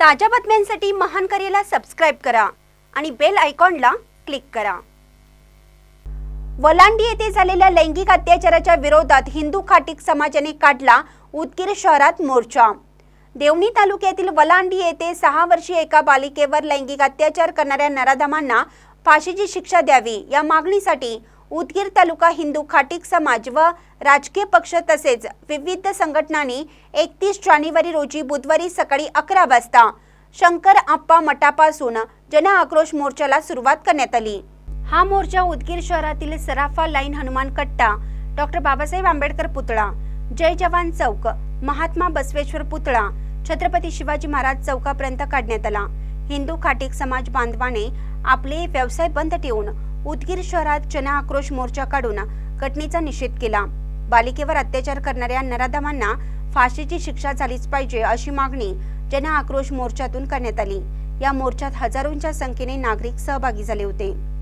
ताज्या बातम्यांसाठी महान करेला सबस्क्राईब करा आणि बेल आयकॉनला क्लिक करा. वलांडी येथे झालेल्या लैंगिक अत्याचाराच्या विरोधात हिंदू खाटीक समाजाने काढला उदगीर शहरात मोर्चा. देवणी तालुक्यातील वलांडी येथे सहा वर्षीय एका बालिकेवर लैंगिक अत्याचार करणाऱ्या नराधमांना फाशीची शिक्षा द्यावी या मागणीसाठी उदगीर तालुका हिंदू खाटीक समाज व राजकीय पक्ष तसेच विविध संघटनांनी एकतीस जानेवारी रोजी बुधवारी सकाळी अकरा वाजता शंकर आप्पा मठापासून जन आक्रोश मोर्चाला सुरुवात करण्यात आली. हा मोर्चा उदगीर शहरातील सराफा लाईन हनुमान कट्टा डॉक्टर बाबासाहेब आंबेडकर पुतळा जय जवान चौक महात्मा बसवेश्वर पुतळा छत्रपती शिवाजी महाराज चौकापर्यंत काढण्यात आला. हिंदू खाटीक समाज बांधवाने आपले व्यवसाय बंद ठेवून उदगीर शहरात जन आक्रोश मोर्चा काढून घटनेचा निषेध केला. बालिकेवर अत्याचार करणाऱ्या नराधमांना फाशीची शिक्षा झालीच पाहिजे अशी मागणी जन आक्रोश मोर्चातून करण्यात आली. या मोर्चात हजारोंच्या संख्येने नागरिक सहभागी झाले होते.